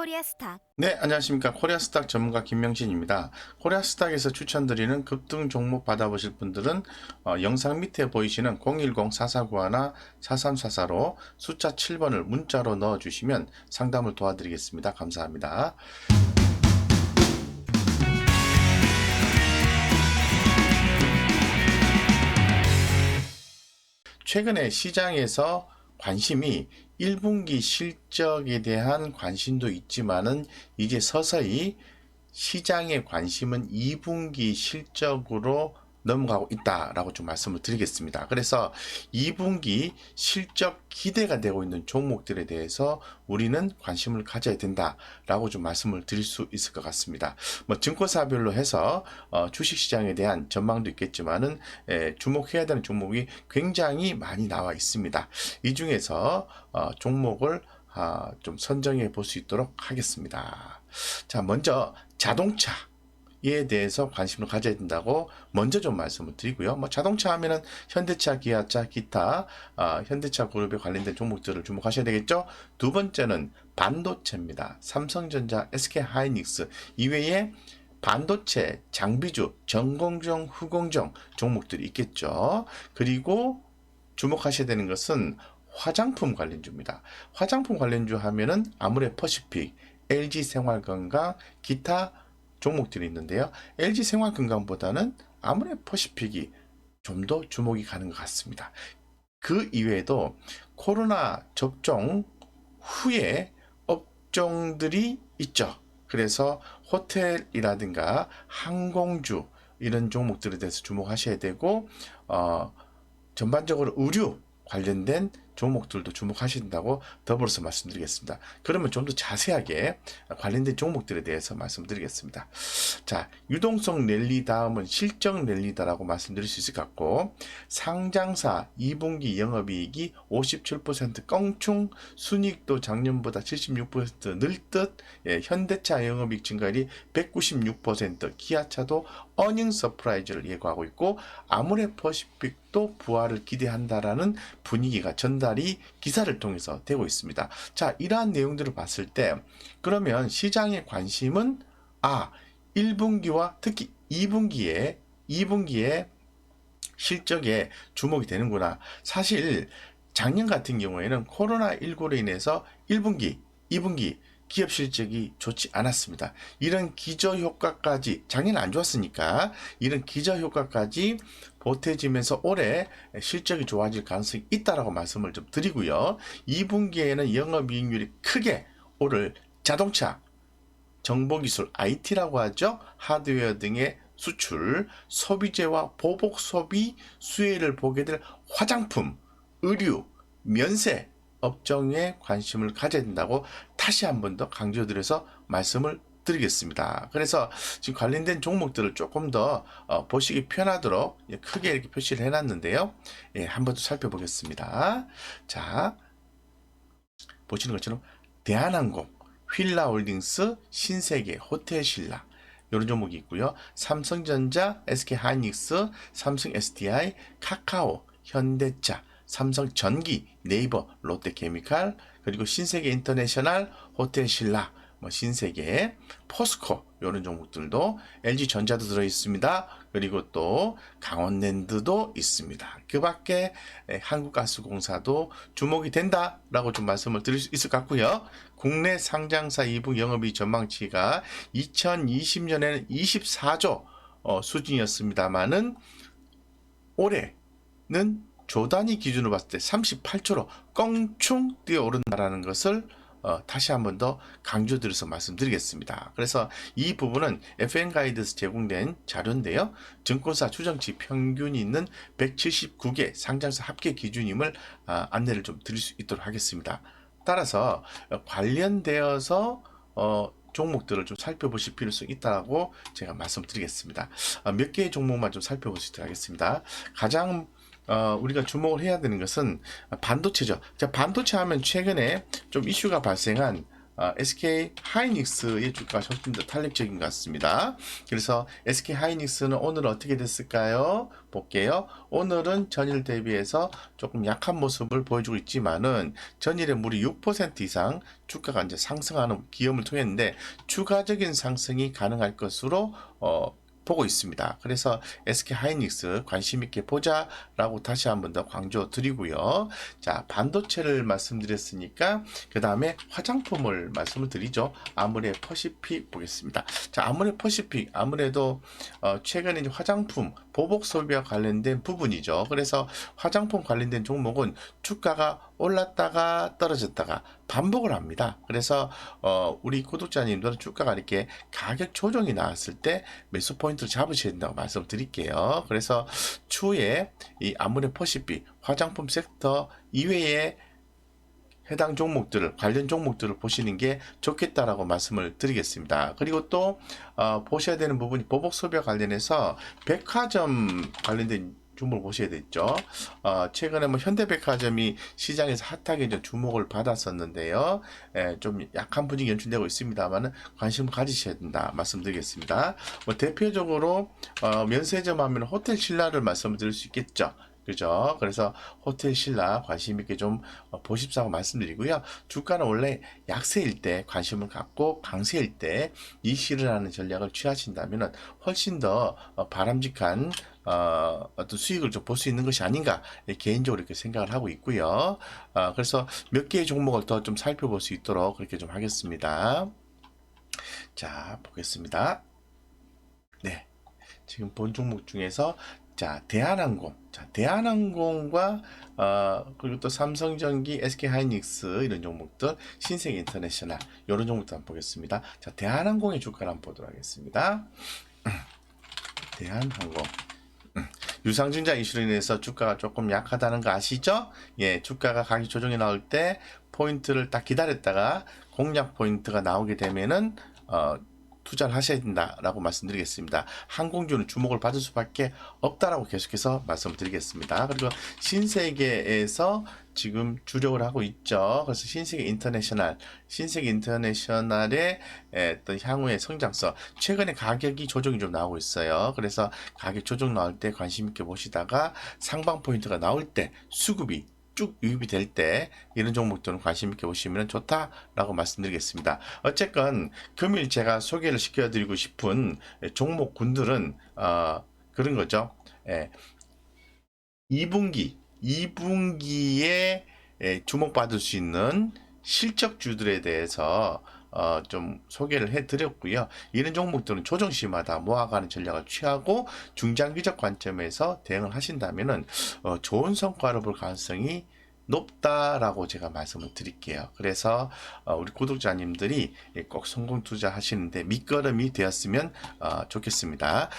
코리아 스탁 네, 안녕하십니까. 코리아스탁 전문가 김명신입니다. 코리아스탁에서 추천드리는 급등 종목 받아보실 분들은 어, 영상 밑에 보이시는 010-4491나 4344로 숫자 7번을 문자로 넣어주시면 상담을 도와드리겠습니다. 감사합니다. 최근에 시장에서 관심이 1분기 실적에 대한 관심도 있지만은 이제 서서히 시장의 관심은 2분기 실적으로 넘어가고 있다라고 좀 말씀을 드리겠습니다. 그래서 2분기 실적 기대가 되고 있는 종목들에 대해서 우리는 관심을 가져야 된다라고 좀 말씀을 드릴 수 있을 것 같습니다. 뭐 증권사별로 해서 어, 주식시장에 대한 전망도 있겠지만은 에, 주목해야 되는 종목이 굉장히 많이 나와 있습니다. 이 중에서 어, 종목을 아, 좀 선정해 볼 수 있도록 하겠습니다. 자, 먼저 자동차. 에 대해서 관심을 가져야 된다고 먼저 좀 말씀을 드리고요. 뭐 자동차 하면은 현대차, 기아차, 기타 아, 현대차 그룹에 관련된 종목들을 주목하셔야 되겠죠. 두 번째는 반도체입니다. 삼성전자, SK 하이닉스 이외에 반도체, 장비주, 전공정, 후공정 종목들이 있겠죠. 그리고 주목하셔야 되는 것은 화장품 관련주입니다. 화장품 관련주 하면은 아무래 퍼시픽, LG 생활건강, 기타 종목들이 있는데요. LG 생활건강보다는 아무래 퍼시픽이 좀 더 주목이 가는 것 같습니다. 그 이외에도 코로나 접종 후에 업종들이 있죠. 그래서 호텔이라든가 항공주 이런 종목들에 대해서 주목하셔야 되고 어, 전반적으로 의류 관련된 종목들도 주목하셔야 된다고 더불어서 말씀드리겠습니다. 그러면 좀 더 자세하게 관련된 종목들에 대해서 말씀드리겠습니다. 자, 유동성 랠리 다음은 실적 랠리다라고 말씀드릴 수 있을 것 같고 상장사 2분기 영업이익이 57% 껑충 순이익도 작년보다 76%늘 듯 예, 현대차 영업이익 증가율이 196% 기아차도 어닝 서프라이즈를 예고하고 있고 아무레 퍼시픽도 부활을 기대한다라는 분위기가 전달 이 기사를 통해서 되고 있습니다. 자, 이러한 내용들을 봤을 때 그러면 시장의 관심은 아, 1분기와 특히 2분기에 2분기에 실적에 주목이 되는구나. 사실 작년 같은 경우에는 코로나19로 인해서 1분기, 2분기 기업 실적이 좋지 않았습니다. 이런 기저 효과까지 작년 안 좋았으니까 이런 기저 효과까지 보태지면서 올해 실적이 좋아질 가능성이 있다라고 말씀을 좀 드리고요. 2분기에는 영업이익률이 크게 오를 자동차, 정보기술, IT라고 하죠. 하드웨어 등의 수출, 소비재와 보복 소비 수혜를 보게 될 화장품, 의류, 면세 업종에 관심을 가져야 된다고 다시 한 번 더 강조드려서 말씀을 드리겠습니다. 그래서 지금 관련된 종목들을 조금 더 어, 보시기 편하도록 예, 크게 이렇게 표시를 해놨는데요. 예, 한번 더 살펴보겠습니다. 자, 보시는 것처럼 대한항공, 휠라홀딩스, 신세계, 호텔신라 이런 종목이 있고요. 삼성전자, SK 하이닉스, 삼성 SDI, 카카오, 현대차, 삼성전기, 네이버, 롯데케미칼, 그리고 신세계 인터내셔널, 호텔 신라, 뭐 신세계, 포스코 이런 종목들도 LG 전자도 들어 있습니다. 그리고 또 강원랜드도 있습니다. 그밖에 한국가스공사도 주목이 된다라고 좀 말씀을 드릴 수 있을 것 같고요. 국내 상장사 2부 영업이 전망치가 2020년에는 24조 어, 수준이었습니다만은 올해는 조단위 기준으로 봤을 때 38초로 껑충 뛰어오른다라는 것을 어, 다시 한 번 더 강조드려서 말씀드리겠습니다. 그래서 이 부분은 FN 가이드에서 제공된 자료인데요. 증권사 추정치 평균이 있는 179개 상장사 합계 기준임을 아, 안내를 좀 드릴 수 있도록 하겠습니다. 따라서 어, 관련되어서 어, 종목들을 좀 살펴보실 필요성이 있다고 제가 말씀드리겠습니다. 아, 몇 개의 종목만 좀 있도록 하겠습니다. 가장 어, 우리가 주목을 해야 되는 것은 반도체죠. 자, 반도체 하면 최근에 좀 이슈가 발생한 어, SK 하이닉스의 주가가 훨씬 더 탄력적인 것 같습니다. 그래서 SK 하이닉스는 오늘 어떻게 됐을까요? 볼게요. 오늘은 전일 대비해서 조금 약한 모습을 보여주고 있지만은 전일에 무려 6% 이상 주가가 이제 상승하는 기염을 통했는데 추가적인 상승이 가능할 것으로 어, 보고 있습니다. 그래서 SK 하이닉스 관심 있게 보자라고 다시 한 번 더 강조 드리고요. 자, 반도체를 말씀드렸으니까 그 다음에 화장품을 말씀을 드리죠. 아무레 퍼시픽 보겠습니다. 자, 아무레 퍼시픽 아무래도 어, 최근에 화장품 보복 소비와 관련된 부분이죠. 그래서 화장품 관련된 종목은 주가가 올랐다가 떨어졌다가 반복을 합니다. 그래서 어, 우리 구독자님들은 주가가 이렇게 가격 조정이 나왔을 때 매수 포인트를 잡으셔야 된다고 말씀드릴게요. 그래서 추후에 이 아무래 퍼시픽 화장품 섹터 이외에 해당 종목들을 관련 종목들을 보시는 게 좋겠다라고 말씀을 드리겠습니다. 그리고 또 어, 보셔야 되는 부분이 보복 소비와 관련해서 백화점 관련된 종목을 보셔야 되죠. 어, 최근에 뭐 현대백화점이 시장에서 핫하게 이제 주목을 받았었는데요. 예, 좀 약한 분위기 연출되고 있습니다만은 관심을 가지셔야 된다 말씀드리겠습니다. 뭐 대표적으로 어, 면세점 하면 호텔 신라를 말씀드릴 수 있겠죠. 그죠? 그래서 호텔 신라 관심 있게 좀 어, 보십사고 말씀드리고요. 주가는 원래 약세일 때 관심을 갖고 강세일 때 이시를 하는 전략을 취하신다면 훨씬 더 어, 바람직한 어, 어떤 수익을 좀 볼 수 있는 것이 아닌가 예, 개인적으로 이렇게 생각을 하고 있고요. 어, 그래서 몇 개의 종목을 더 좀 살펴볼 수 있도록 그렇게 좀 하겠습니다. 자, 보겠습니다. 네. 지금 본 종목 중에서 자, 대한항공. 자, 대한항공과 어, 그리고 또 삼성전기, SK하이닉스 이런 종목들, 신세계인터내셔널 이런 종목들 한번 보겠습니다. 자, 대한항공의 주가를 한번 보도록 하겠습니다. 대한항공. 음, 유상증자 이슈로 인해서 주가가 조금 약하다는 거 아시죠? 예, 주가가 가격 조정이 나올 때 포인트를 딱 기다렸다가 공략 포인트가 나오게 되면은 어, 투자를 하셔야 된다라고 말씀드리겠습니다. 항공주는 주목을 받을 수밖에 없다라고 계속해서 말씀드리겠습니다. 그리고 신세계에서 지금 주력을 하고 있죠. 그래서 신세계 인터내셔널, 신세계 인터내셔널의 어떤 향후의 성장성, 최근에 가격이 조정이 좀 나오고 있어요. 그래서 가격 조정 나올 때 관심 있게 보시다가 상방 포인트가 나올 때 수급이 쭉 유입이 될 때 이런 종목들은 관심 있게 보시면 좋다라고 말씀드리겠습니다. 어쨌건 금일 제가 소개를 시켜드리고 싶은 종목군들은 어, 그런 거죠. 예. 2분기, 2분기에 예, 주목받을 수 있는 실적주들에 대해서 어, 좀 소개를 해드렸고요. 이런 종목들은 조정 시마다 모아가는 전략을 취하고 중장기적 관점에서 대응을 하신다면은 어, 좋은 성과를 볼 가능성이 높다라고 제가 말씀을 드릴게요. 그래서 어, 우리 구독자님들이 꼭 성공 투자하시는데 밑거름이 되었으면 어, 좋겠습니다.